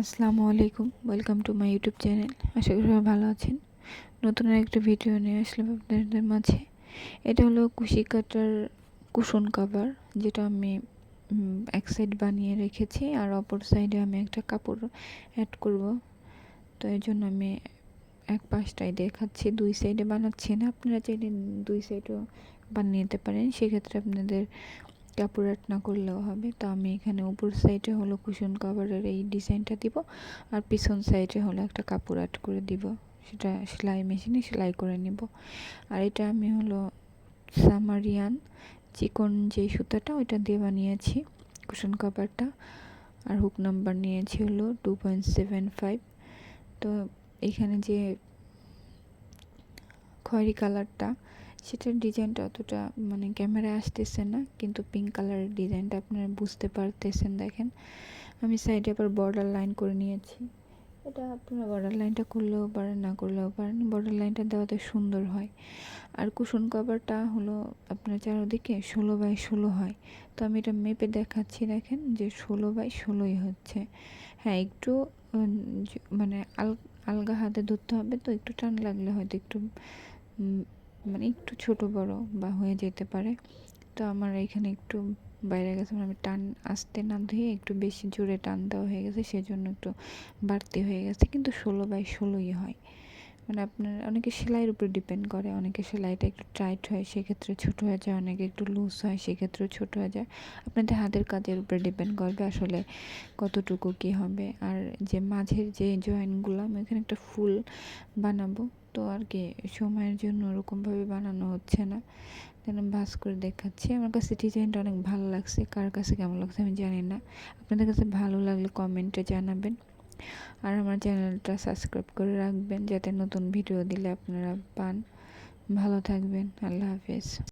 আসসালামু আলাইকুম welcome to my YouTube channel আশা করি সবাই ভালো আছেন। নতুন একটা ভিডিও নিয়ে আসলাম আপনাদের মাঝে। এটা হলো কুশি কাটার কুশন কাভার যেটা আমি এক সাইড বানিয়ে রেখেছি আর অপর সাইডে আমি একটা কাপড় অ্যাড করব। তো এই জন্য আমি এক পাশটাই দেখাচ্ছি। দুই সাইডে বানাচ্ছি না। আপনারা চাইলে দুই সাইডও বানিয়ে নিতে পারেন। সেক্ষেত্রে আপনাদের কাপড় আর্ট না করলেও হবে। তো আমি এখানে উপর সাইডে হলো কুশন কাভারের এই ডিজাইনটা দিব আর পিছন সাইডে হলো একটা কাপড় আর্ট করে দিব। সেটা সেলাই মেশিনে সেলাই করে নিব। আর এটা আমি হলো সামারিয়ান চিকন যে সুতাটা, ওইটা দিয়ে বানিয়েছি কুশন কাভারটা আর হুক নাম্বার নিয়েছি হলো টু পয়েন্ট সেভেন ফাইভ তো এখানে যে খয়েরি কালারটা সেটার ডিজাইনটা অতটা মানে ক্যামেরায় আসতেছে না, কিন্তু পিঙ্ক কালারের ডিজাইনটা আপনারা বুঝতে পারতেছেন দেখেন। আমি সাইডে আবার বর্ডার লাইন করে নিয়েছি। এটা আপনারা বর্ডার লাইনটা করলেও পারেন, না করলেও পারেন। বর্ডার লাইনটা দেওয়াতে সুন্দর হয়। আর কুশন কভারটা হলো আপনার চারোদিকে ষোলো বাই ষোলো হয়। তো আমি এটা মেপে দেখাচ্ছি দেখেন যে ষোলো বাই ষোলোই হচ্ছে। হ্যাঁ একটু মানে আল, আলগা হাতে ধরতে হবে তো, একটু টান লাগলে হয়তো একটু মানে একটু ছোট বড় বা হয়ে যেতে পারে। তো আমার এখানে একটু বাইরে গেছে মানে আমি টান আসতে না ধুয়ে একটু বেশি জোরে টান দেওয়া হয়ে গেছে, সেজন্য একটু বাড়তি হয়ে গেছে। কিন্তু ষোলো বাই ষোলোই হয়। মানে আপনার অনেকে সেলাইয়ের উপর ডিপেন্ড করে, অনেকে সেলাইটা একটু টাইট হয়, সেক্ষেত্রে ছোট হয়ে যায়, অনেকে একটু লুজ হয়, সেক্ষেত্রেও ছোট হয়ে যায়। আপনাদের হাতের কাজের উপরে ডিপেন্ড করবে আসলে কতটুকু কী হবে। আর যে মাঝের যে জয়েন্টগুলো আমি এখানে একটা ফুল বানাবো। তো আর কি, সময়ের জন্য ওরকমভাবে বানানো হচ্ছে না। যেন ভাস করে দেখাচ্ছি। আমার কাছে ডিজাইনটা অনেক ভালো লাগছে। কার কাছে কেমন লাগছে আমি জানি না। আপনাদের কাছে ভালো লাগলে কমেন্টে জানাবেন। আর আমার চ্যানেলটা সাবস্ক্রাইব করে রাখবেন, যাতে নতুন ভিডিও দিলে আপনারা পান। ভালো থাকবেন, আল্লাহ হাফেজ।